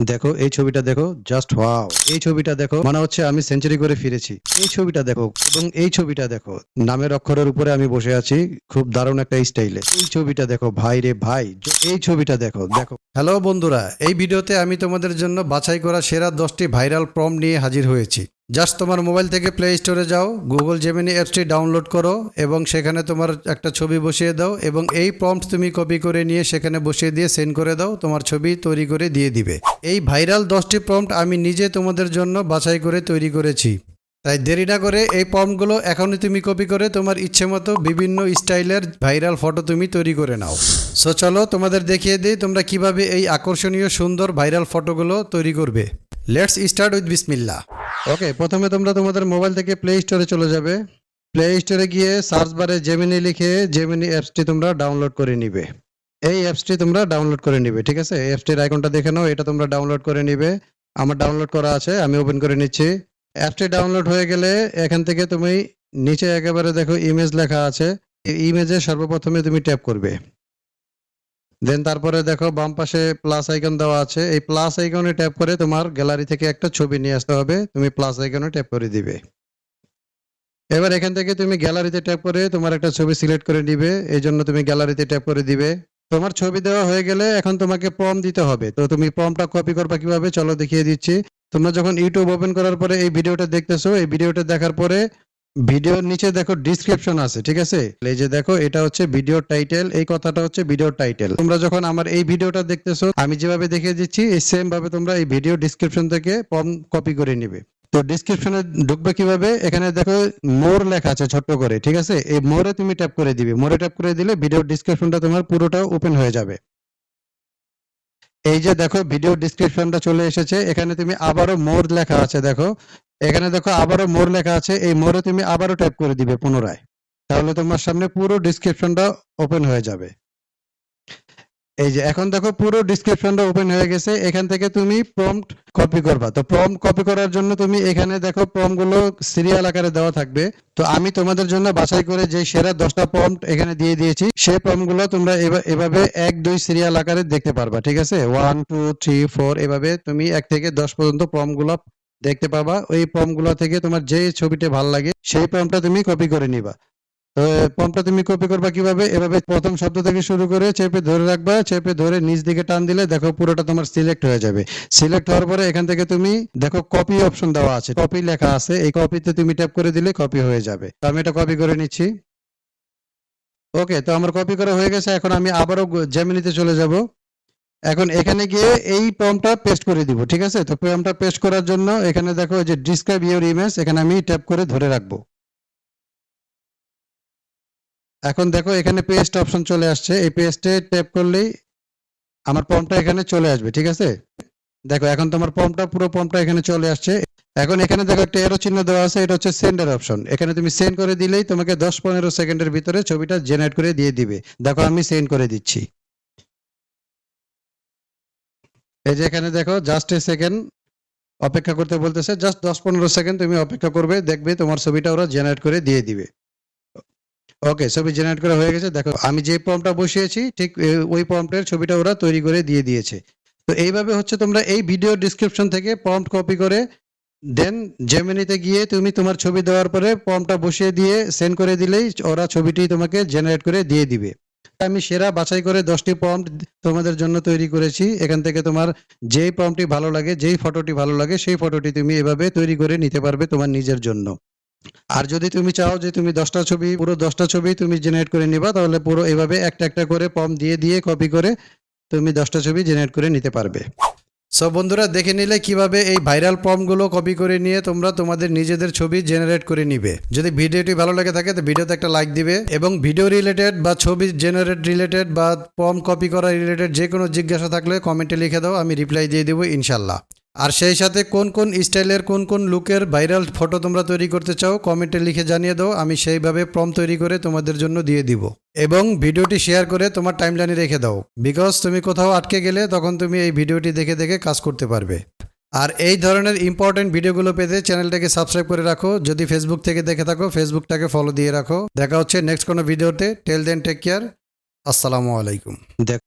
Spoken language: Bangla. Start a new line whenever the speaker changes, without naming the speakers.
দেখো, এই ছবিটা দেখো জাস্ট ওয়াও এই ছবিটা দেখো, মনে হচ্ছে আমি সেঞ্চুরি করে ফিরেছি। এই ছবিটা দেখো, এবং এই ছবিটা দেখো, নামের অক্ষরের উপরে আমি বসে আছি, খুব দারুণ একটা স্টাইলে এই ছবিটা দেখো, ভাই রে ভাই এই ছবিটা দেখো দেখো। হ্যালো বন্ধুরা, এই ভিডিওতে আমি তোমাদের জন্য বাছাই করা সেরা দশটি ভাইরাল প্রম নিয়ে হাজির হয়েছি। জাস্ট তোমার মোবাইল থেকে প্লে স্টোরে যাও গুগল জেমিনি অ্যাপসটি ডাউনলোড করো এবং সেখানে তোমার একটা ছবি বসিয়ে দাও এবং এই প্রম্পট তুমি কপি করে নিয়ে সেখানে বসিয়ে দিয়ে সেন্ড করে দাও, তোমার ছবি তৈরি করে দিয়ে দিবে। এই ভাইরাল দশটি প্রম্পট আমি নিজে তোমাদের জন্য বাছাই করে তৈরি করেছি। তাই দেরি না করে এই প্রম্পটগুলো এখনই তুমি কপি করে তোমার ইচ্ছে মতো বিভিন্ন স্টাইলের ভাইরাল ফটো তুমি তৈরি করে নাও। সো চলো তোমাদের দেখিয়ে দিই তোমরা কীভাবে এই আকর্ষণীয় সুন্দর ভাইরাল ফটোগুলো তৈরি করবে। লেটস স্টার্ট উইথ বিসমিল্লা ওকে প্রথমে তোমরা তোমাদের মোবাইল থেকে প্লে স্টোরে চলে যাবে। প্লে স্টোরে গিয়ে সার্চ বারে জেমিনি লিখে জেমিনি অ্যাপসটি তোমরা ডাউনলোড করে নিবে। এই অ্যাপসটি তোমরা ডাউনলোড করে নিবে, ঠিক আছে? অ্যাপসটির আইকনটা দেখে নাও, এটা তোমরা ডাউনলোড করে নিবে। আমার ডাউনলোড করা আছে, আমি ওপেন করে নিচ্ছি। অ্যাপসটি ডাউনলোড হয়ে গেলে এখান থেকে তুমি নিচে একেবারে দেখো ইমেজ লেখা আছে। ইমেজে সর্বপ্রথমে তুমি ট্যাপ করবে। দেন তারপরে দেখো বাম পাশে প্লাস আইকন দেওয়া আছে। এই প্লাস আইকনে ট্যাপ করে তোমার গ্যালারি থেকে একটা ছবি নিয়ে আসতে হবে। তুমি প্লাস আইকনে ট্যাপ করে দিবে। এবার এখান থেকে তুমি গ্যালারিতে ট্যাপ করে তোমার একটা ছবি সিলেক্ট করে নিবে। এই জন্য তুমি গ্যালারিতে ট্যাপ করে দিবে। তোমার ছবি দেওয়া হয়ে গেলে এখন তোমাকে প্রম দিতে হবে। তো তুমি প্রমটা কপি করবা কীভাবে? চলো দেখিয়ে দিচ্ছি। তোমরা যখন ইউটিউব ওপেন করার পরে এই ভিডিওটা দেখতেছো, এই ভিডিওটা দেখার পরে ভিডিওর নিচে দেখো ডিসক্রিপশন আছে, ঠিক আছে? এই যে দেখো, এটা হচ্ছে ভিডিও টাইটেল এই কথাটা হচ্ছে ভিডিও টাইটেল তোমরা যখন আমার এই ভিডিওটা দেখতেছো, আমি যেভাবে দেখিয়ে দিচ্ছি, এই সেম ভাবে তোমরা এই ভিডিও ডিসক্রিপশন থেকে ফর্ম কপি করে নিবে। তো ডিসক্রিপশনে ঢুকবে কীভাবে? এখানে দেখো মোর লেখা আছে ছোট্ট করে, ঠিক আছে? এই মোরে তুমি ট্যাপ করে দিবে। মোরে ট্যাপ করে দিলে ভিডিও ডিসক্রিপশনটা তোমার পুরোটা ওপেন হয়ে যাবে। এই যে দেখো ভিডিও ডিসক্রিপশনটা চলে এসেছে। এখানে তুমি আবারও মোর লেখা আছে, দেখো। এখানে দেখো আবারও মোর লেখা আছে, এই মোরে তুমি আবারও ট্যাপ করে দিবে পুনরায়। তাহলে তোমার সামনে পুরো ডিসক্রিপশনটা ওপেন হয়ে যাবে। এই যে, এখন দেখো পুরো ডিসক্রিপশনটা ওপেন হয়ে গেছে, এখান থেকে তুমি প্রম্পট কপি করবা। তো প্রম্পট কপি করার জন্য তুমি এখানে দেখো প্রম্পটগুলো সিরিয়াল আকারে দেওয়া থাকবে। তো আমি তোমাদের জন্য বাছাই করে যে সেরা দশটা প্রম্পট এখানে দিয়ে দিয়েছি, সেই প্রম্পটগুলো তোমরা এভাবে এক, দুই সিরিয়াল আকারে দেখতে পারবা, ঠিক আছে? ওয়ান টু থ্রি ফোর এভাবে তুমি এক থেকে দশ পর্যন্ত প্রম্পটগুলো দেখতে পাবা, ওই গুলো থেকে তোমার যে ছবিটা ভালো লাগে, সেই প্রম্পটটা তুমি কপি করে নিবা। তো প্রম্পটটা তুমি কপি করবা কীভাবে? এভাবে প্রথম শব্দ থেকে শুরু করে চেপে ধরে রাখবা, চেপে ধরে নিচ দিকে টান দিলে দেখো পুরোটা তোমার সিলেক্ট হয়ে যাবে। সিলেক্ট হওয়ার পরে এখান থেকে তুমি দেখো কপি অপশন দেওয়া আছে কপি লেখা আছে, এই কপিতে তুমি ট্যাপ করে দিলে কপি হয়ে যাবে। তো আমি এটা কপি করে নিচ্ছি। ওকে তো আমার কপি করা হয়ে গেছে, এখন আমি আবারও জেমিনিতে চলে যাব। এখন এখানে গিয়ে এই প্রম্পটটা পেস্ট করে দিব, ঠিক আছে? তো প্রম্পটটা পেস্ট করার জন্য এখানে দেখো যে ডিসক্রাইব ইউর ইমেজ এখানে আমি ট্যাপ করে ধরে রাখব। এখন দেখো এখানে পেস্ট অপশন চলে আসছে, এই পেস্টে ট্যাপ করলেই আমার ফর্মটা এখানে চলে আসবে, ঠিক আছে? দেখো, এখন তোমার ফর্মটা পুরো ফর্মটা এখানে চলে আসছে। এখন এখানে দেখো একটা এরো চিহ্ন দেওয়া আছে, এটা হচ্ছে সেন্ডার অপশন এখানে তুমি সেন্ড করে দিলেই তোমাকে দশ পনেরো সেকেন্ডের ভিতরে ছবিটা জেনারেট করে দিয়ে দিবে। দেখো আমি সেন্ড করে দিচ্ছি। এই যে এখানে দেখো জাস্ট এ সেকেন্ড অপেক্ষা করতে বলতেছে জাস্ট দশ পনেরো সেকেন্ড তুমি অপেক্ষা করবে, দেখবে তোমার ছবিটা ওরা জেনারেট করে দিয়ে দিবে। ওকে ছবি জেনারেট করা হয়ে গেছে। দেখো, আমি যে ফর্মটা বসিয়েছি, ঠিক ওই ফর্মটার ছবিটা ওরা তৈরি করে দিয়ে দিয়েছে। তো এইভাবে হচ্ছে তোমরা এই ভিডিও ডিসক্রিপশন থেকে প্রম্পট কপি করে দেন জেমিনিতে গিয়ে তুমি তোমার ছবি দেওয়ার পরে ফর্মটা বসিয়ে দিয়ে সেন্ড করে দিলেই ওরা ছবিটি তোমাকে জেনারেট করে দিয়ে দিবে। আমি সেরা বাছাই করে দশটি পম্প তোমাদের জন্য তৈরি করেছি। এখান থেকে তোমার যেই পম্পটি ভালো লাগে, যেই ফটোটি ভালো লাগে, সেই ফটোটি তুমি এভাবে তৈরি করে নিতে পারবে তোমার নিজের জন্য। আর যদি তুমি চাও যে তুমি দশটা ছবি, পুরো দশটা ছবি তুমি জেনারেট করে নিবা, তাহলে পুরো এভাবে একটা একটা করে পম্প দিয়ে দিয়ে কপি করে তুমি দশটা ছবি জেনারেট করে নিতে পারবে। সব বন্ধুরা, দেখে নিলে কীভাবে এই ভাইরাল ফর্মগুলো কপি করে নিয়ে তোমরা তোমাদের নিজেদের ছবি জেনারেট করে নিবে। যদি ভিডিওটি ভালো লাগে থাকে, তো ভিডিওতে একটা লাইক দিবে এবং ভিডিও রিলেটেড বা ছবি জেনারেট রিলেটেড বা ফর্ম কপি করা রিলেটেড যে কোনো জিজ্ঞাসা থাকলে কমেন্টে লিখে দাও, আমি রিপ্লাই দিয়ে দেবো ইনশাল্লাহ। আর সেই সাথে কোন কোন স্টাইলের, কোন কোন লুকের ভাইরাল ফটো তোমরা তৈরি করতে চাও, কমেন্টে লিখে জানিয়ে দাও, আমি সেইভাবে প্রম তৈরি করে তোমাদের জন্য দিয়ে দিব। এবং ভিডিওটি শেয়ার করে তোমার টাইমলাইনে রেখে দাও। বিকজ তুমি কোথাও আটকে গেলে তখন তুমি এই ভিডিওটি দেখে দেখে কাজ করতে পারবে। আর এই ধরনের ইম্পর্টেন্ট ভিডিওগুলো পেতে চ্যানেলটাকে সাবস্ক্রাইব করে রাখো। যদি ফেসবুক থেকে দেখে থাকো ফেসবুকটাকে ফলো দিয়ে রাখো। দেখা হচ্ছে নেক্সট কোনো ভিডিওতে। টেল দেন টেক কেয়ার আসসালামু আলাইকুম। দেখ